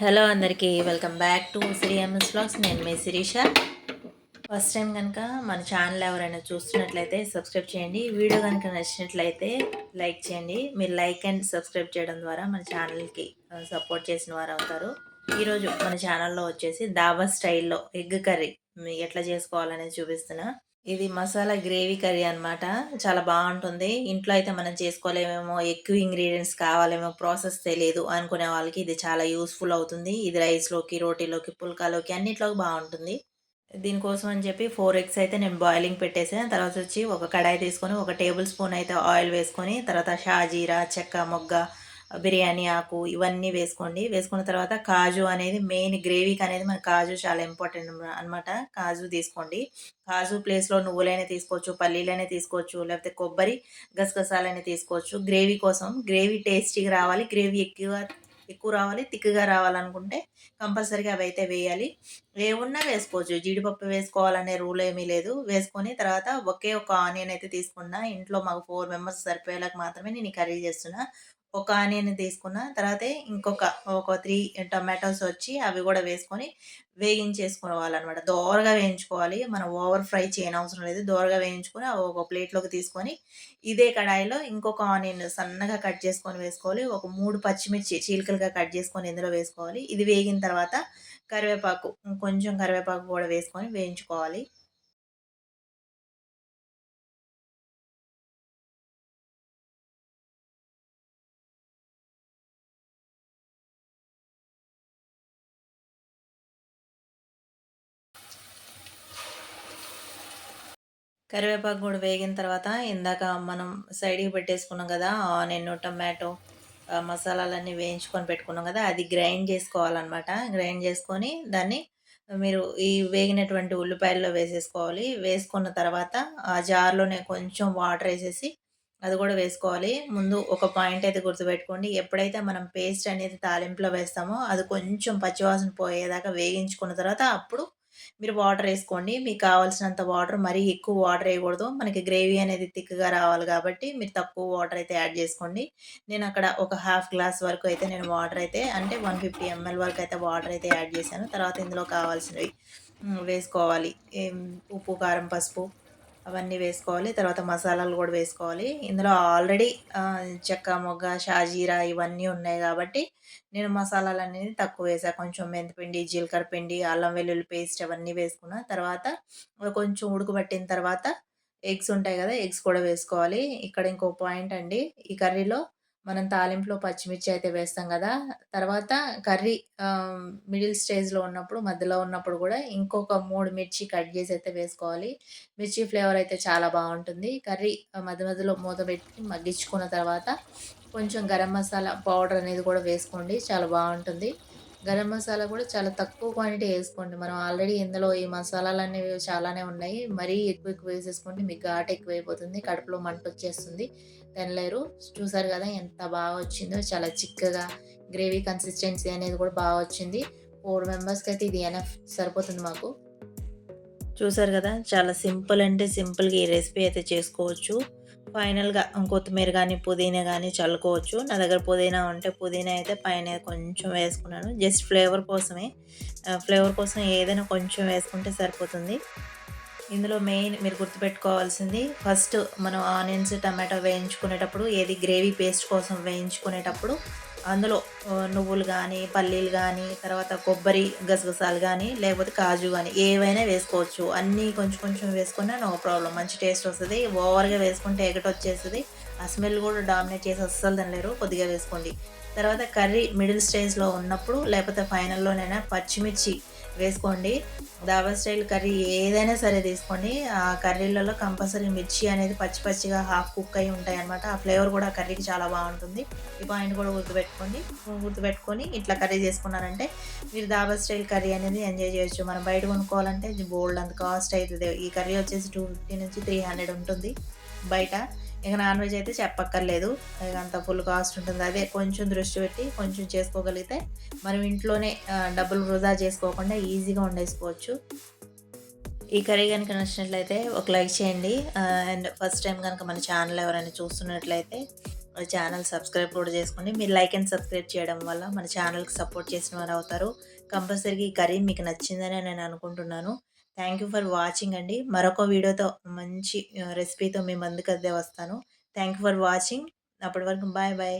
Hello అందరికీ welcome back to Siri MS blogs నేను మీ శిరీష. ఫస్ట్ టైం కనుక మన ఛానల్ ఎవరైనా చూస్తున్నట్లయితే సబ్స్క్రైబ్ చేయండి. వీడియో కనుక నచ్చినట్లయితే లైక్ చేయండి. మీరు లైక్ అండ్ సబ్స్క్రైబ్ చేయడం ద్వారా మన ఛానల్కి సపోర్ట్ చేసిన వారు అవుతారు. ఈరోజు మన ఛానల్లో వచ్చేసి దాబా స్టైల్లో ఎగ్ కర్రీ. ఎట్లా చేసుకోవాలనేది చూపిస్తున్నా. ఇది మసాలా గ్రేవీ కర్రీ అన్నమాట. చాలా బాగుంటుంది. ఇంట్లో అయితే మనం చేసుకోలేమేమో ఎక్కువ ఇంగ్రీడియంట్స్ కావాలేమో ప్రాసెస్ తెలియదు అనుకునే వాళ్ళకి ఇది చాలా యూస్ఫుల్ అవుతుంది. ఇది రైస్లోకి రోటీలోకి పుల్కాలోకి అన్నిట్లోకి బాగుంటుంది. దీనికోసం అని చెప్పి ఫోర్ ఎగ్స్ అయితే నేను బాయిలింగ్ పెట్టేసాను. తర్వాత వచ్చి ఒక కడాయి తీసుకొని ఒక టేబుల్ స్పూన్ అయితే ఆయిల్ వేసుకొని తర్వాత షాజీరా చెక్క మొగ్గ బిర్యానీ ఆకు ఇవన్నీ వేసుకోండి. వేసుకున్న తర్వాత కాజు అనేది మెయిన్ గ్రేవీకి అనేది మన కాజు చాలా ఇంపార్టెంట్ అనమాట కాజు తీసుకోండి. కాజు ప్లేస్లో నువ్వులైనా తీసుకోవచ్చు పల్లీలైనా తీసుకోవచ్చు లేకపోతే కొబ్బరి గసగసాలైనా తీసుకోవచ్చు. గ్రేవీ కోసం గ్రేవీ టేస్టీగా రావాలి. గ్రేవీ ఎక్కువ ఎక్కువ రావాలి తిక్కుగా రావాలనుకుంటే కంపల్సరీగా అవి అయితే వేయాలి. ఏమున్నా వేసుకోవచ్చు. జీడిపప్పు వేసుకోవాలనే రూల్ ఏమీ లేదు. వేసుకొని తర్వాత ఒకే ఒక ఆనియన్ అయితే తీసుకున్నా ఇంట్లో మాకు ఫోర్ మెంబర్స్ సరిపోయేలాగా మాత్రమే నేను కర్రీ చేస్తున్నా. ఒక ఆనియన్ తీసుకున్న తర్వాత ఇంకొక ఒక త్రీ టొమాటోస్ వచ్చి అవి కూడా వేసుకొని వేగించేసుకోవాలన్నమాట. దోరగా వేయించుకోవాలి. మనం ఓవర్ ఫ్రై చేయనవసరం లేదు. దోరగా వేయించుకొని ఒక ప్లేట్లోకి తీసుకొని ఇదే కడాయిలో ఇంకొక ఆనియన్ సన్నగా కట్ చేసుకొని వేసుకోవాలి. ఒక మూడు పచ్చిమిర్చి చీలికలుగా కట్ చేసుకొని ఇందులో వేసుకోవాలి. ఇది వేగిన తర్వాత కరివేపాకు కొంచెం కరివేపాకు కూడా వేసుకొని వేయించుకోవాలి. కరివేపాకు కూడా వేగిన తర్వాత ఇందాక మనం సైడ్కి పెట్టేసుకున్నాం కదా ఆనియన్ టమాటో మసాలాలన్నీ వేయించుకొని పెట్టుకున్నాం కదా అది గ్రైండ్ చేసుకోవాలన్నమాట. గ్రైండ్ చేసుకొని దాన్ని మీరు ఈ వేగినటువంటి ఉల్లిపాయల్లో వేసేసుకోవాలి. వేసుకున్న తర్వాత ఆ జార్లోనే కొంచెం వాటర్ వేసేసి అది కూడా వేసుకోవాలి. ముందు ఒక పాయింట్ అయితే గుర్తుపెట్టుకోండి ఎప్పుడైతే మనం పేస్ట్ అనేది తాలింపులో వేస్తామో అది కొంచెం పచ్చివాసన పోయేదాకా వేగించుకున్న తర్వాత అప్పుడు మీరు వాటర్ వేసుకోండి. మీకు కావాల్సినంత వాటర్ మరీ ఎక్కువ వాటర్ వేయకూడదు. మనకి గ్రేవీ అనేది థిక్గా రావాలి కాబట్టి మీరు తక్కువ వాటర్ అయితే యాడ్ చేసుకోండి. నేను అక్కడ ఒక హాఫ్ గ్లాస్ వరకు అయితే నేను వాటర్ అయితే అంటే వన్ ఫిఫ్టీ ఎంఎల్ వరకు అయితే వాటర్ అయితే యాడ్ చేశాను. తర్వాత ఇందులో కావాల్సినవి వేసుకోవాలి. ఉప్పు కారం పసుపు అవన్నీ వేసుకోవాలి. తర్వాత మసాలాలు కూడా వేసుకోవాలి. ఇందులో ఆల్రెడీ చెక్క మొగ్గ షాజీరా ఇవన్నీ ఉన్నాయి కాబట్టి నేను మసాలాలు అనేది తక్కువ వేసా. కొంచెం మెంతిపిండి జీలకర్ర పిండి అల్లం వెల్లుల్లి పేస్ట్ అవన్నీ వేసుకున్న తర్వాత కొంచెం ఉడకబట్టిన తర్వాత ఎగ్స్ ఉంటాయి కదా ఎగ్స్ కూడా వేసుకోవాలి. ఇక్కడ ఇంకో పాయింట్ అండి ఈ కర్రీలో మనం తాలింపులో పచ్చిమిర్చి అయితే వేస్తాం కదా! తర్వాత కర్రీ మిడిల్ స్టేజ్లో ఉన్నప్పుడు మధ్యలో ఉన్నప్పుడు కూడా ఇంకొక మూడు మిర్చి కట్ చేసి అయితే వేసుకోవాలి. మిర్చి ఫ్లేవర్ అయితే చాలా బాగుంటుంది. కర్రీ మధ్య మధ్యలో మూత పెట్టి మగ్గించుకున్న తర్వాత కొంచెం గరం మసాలా పౌడర్ అనేది కూడా వేసుకోండి. చాలా బాగుంటుంది. గరం మసాలా కూడా చాలా తక్కువ క్వాంటిటీ వేసుకోండి. మనం ఆల్రెడీ ఇందులో ఈ మసాలాలు అనేవి చాలానే ఉన్నాయి. మరీ ఎక్కువ ఎక్కువ వేసేసుకోండి. మీకు ఘాట్ ఎక్కువ అయిపోతుంది కడుపులో మంట వచ్చేస్తుంది. తినలేరు చూసారు కదా ఎంత బాగా వచ్చిందో. చాలా చిక్కగా గ్రేవీ కన్సిస్టెన్సీ అనేది కూడా బాగా వచ్చింది. ఫోర్ మెంబర్స్కి అయితే ఇది ఎనఫ్ సరిపోతుంది మాకు. చూసారు కదా? చాలా సింపుల్ అంటే సింపుల్గా ఈ రెసిపీ అయితే చేసుకోవచ్చు. ఫైనల్గా కొత్తిమీర కానీ పుదీనా కానీ చల్లుకోవచ్చు. నా దగ్గర పుదీనా ఉంటే పుదీనా అయితే పైన కొంచెం వేసుకున్నాను. జస్ట్ ఫ్లేవర్ కోసమే. ఫ్లేవర్ కోసం ఏదైనా కొంచెం వేసుకుంటే సరిపోతుంది. ఇందులో మెయిన్ మీరు గుర్తుపెట్టుకోవాల్సింది ఫస్ట్ మనం ఆనియన్స్ టమాటో వేయించుకునేటప్పుడు ఏది గ్రేవీ పేస్ట్ కోసం వేయించుకునేటప్పుడు అందులో నువ్వులు కానీ పల్లీలు కానీ తర్వాత కొబ్బరి గసగసాలు కానీ లేకపోతే కాజు కానీ ఏవైనా వేసుకోవచ్చు. అన్నీ కొంచెం కొంచెం వేసుకున్నా నో ప్రాబ్లం. మంచి టేస్ట్ వస్తుంది. ఓవర్గా వేసుకుంటే ఎగట వచ్చేస్తుంది. ఆ స్మెల్ కూడా డామినేట్ చేసి అస్సలు తినలేరు. కొద్దిగా వేసుకోండి. తర్వాత కర్రీ మిడిల్ స్టేజ్లో ఉన్నప్పుడు లేకపోతే ఫైనల్లోనైనా పచ్చిమిర్చి వేసుకోండి. దాబా స్టైల్ కర్రీ ఏదైనా సరే తీసుకోండి. ఆ కర్రీలలో కంపల్సరీ మిర్చి అనేది పచ్చి పచ్చిగా హాఫ్ కుక్ అయి ఉంటాయి అనమాట ఆ ఫ్లేవర్ కూడా కర్రీకి చాలా బాగుంటుంది. ఈ పాయింట్ కూడా గుర్తుపెట్టుకోండి. గుర్తుపెట్టుకొని ఇట్లా కర్రీ చేసుకున్నారంటే మీరు దాబా స్టైల్ కర్రీ అనేది ఎంజాయ్ చేయొచ్చు. మనం బయట కొనుక్కోవాలంటే బోల్డ్ అంత కాస్ట్ అవుతుంది. ఈ కర్రీ వచ్చేసి టూ ఫిఫ్టీ నుంచి త్రీ హండ్రెడ్ ఉంటుంది. బయట ఇక నాన్ వెజ్ అయితే చెప్పక్కర్లేదు. ఇక అంత ఫుల్ కాస్ట్ ఉంటుంది. అదే కొంచెం దృష్టి పెట్టి కొంచెం చేసుకోగలిగితే మనం ఇంట్లోనే డబ్బులు వృధా చేసుకోకుండా ఈజీగా వండేసుకోవచ్చు. ఈ కర్రీ కనుక నచ్చినట్లయితే ఒక లైక్ చేయండి. అండ్ ఫస్ట్ టైం కనుక మన ఛానల్ ఎవరైనా చూస్తున్నట్లయితే ఛానల్ సబ్స్క్రైబ్ కూడా చేసుకోండి. మీరు లైక్ అండ్ సబ్స్క్రైబ్ చేయడం వల్ల మన ఛానల్కి సపోర్ట్ చేసిన వారు అవుతారు. కంపల్సరీగా ఈ కర్రీ మీకు నచ్చిందని నేను అనుకుంటున్నాను. థ్యాంక్ యూ ఫర్ వాచింగ్ అండి. మరొక వీడియోతో మంచి రెసిపీతో మీ ముందుకు అదే వస్తాను. Thank you for watching. అప్పటి వరకు బాయ్ బాయ్.